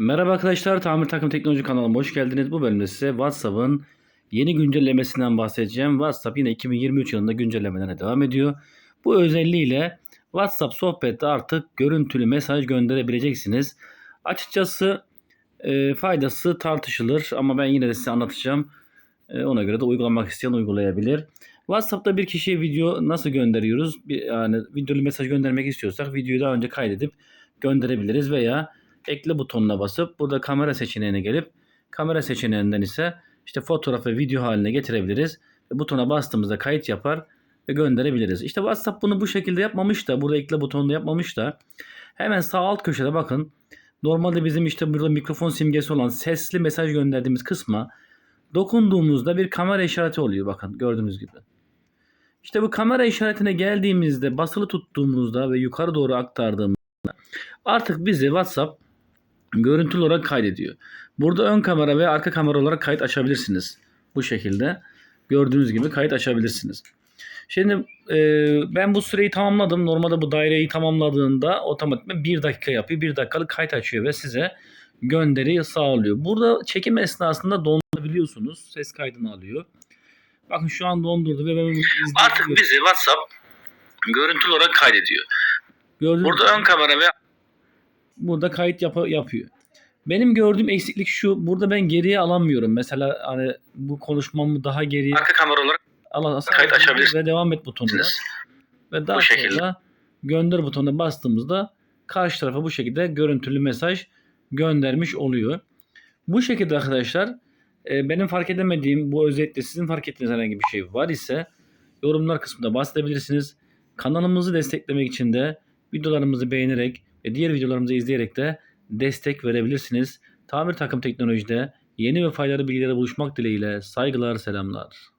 Merhaba arkadaşlar, Tamir Takım Teknoloji kanalıma hoş geldiniz. Bu bölümde size WhatsApp'ın yeni güncellemesinden bahsedeceğim. WhatsApp yine 2023 yılında güncellemelerine devam ediyor. Bu özelliğiyle WhatsApp sohbette artık görüntülü mesaj gönderebileceksiniz. Açıkçası e, faydası tartışılır ama ben yine de size anlatacağım. E, ona göre de uygulamak isteyen uygulayabilir. WhatsApp'ta bir kişiye video nasıl gönderiyoruz? Bir, yani videolu mesaj göndermek istiyorsak videoyu daha önce kaydedip gönderebiliriz veya ekle butonuna basıp burada kamera seçeneğine gelip kamera seçeneğinden ise işte fotoğraf ve video haline getirebiliriz. Ve butona bastığımızda kayıt yapar ve gönderebiliriz. İşte WhatsApp bunu bu şekilde yapmamış da burada ekle butonunda yapmamış da hemen sağ alt köşede bakın. Normalde bizim işte burada mikrofon simgesi olan sesli mesaj gönderdiğimiz kısma dokunduğumuzda bir kamera işareti oluyor bakın gördüğünüz gibi. İşte bu kamera işaretine geldiğimizde basılı tuttuğumuzda ve yukarı doğru aktardığımızda artık bizi WhatsApp görüntülü olarak kaydediyor. Burada ön kamera ve arka kamera olarak kayıt açabilirsiniz. Bu şekilde gördüğünüz gibi kayıt açabilirsiniz. Şimdi e, ben bu süreyi tamamladım. Normalde bu daireyi tamamladığında otomatikman 1 dakika yapıyor. 1 dakikalık kayıt açıyor ve size gönderi sağlıyor. Burada çekim esnasında dondurabiliyorsunuz. Ses kaydını alıyor. Bakın şu an dondurdu ve ben bunu Artık bizi WhatsApp görüntülü olarak kaydediyor. Gördüğünüz Burada ön kamera ve burada kayıt yap- yapıyor. Benim gördüğüm eksiklik şu. Burada ben geriye alamıyorum. Mesela hani bu konuşmamı daha geriye arka kamera olarak alan Kayıt açabilirsiniz. ve devam et butonu var. Ve daha Bu şekilde. sonra gönder butonuna bastığımızda karşı tarafa bu şekilde görüntülü mesaj göndermiş oluyor. Bu şekilde arkadaşlar e, benim fark edemediğim bu özellikle sizin fark ettiğiniz herhangi bir şey var ise yorumlar kısmında bahsedebilirsiniz. Kanalımızı desteklemek için de videolarımızı beğenerek ve diğer videolarımızı izleyerek de destek verebilirsiniz. Tamir takım teknolojide yeni ve faydalı bilgilere buluşmak dileğiyle saygılar selamlar.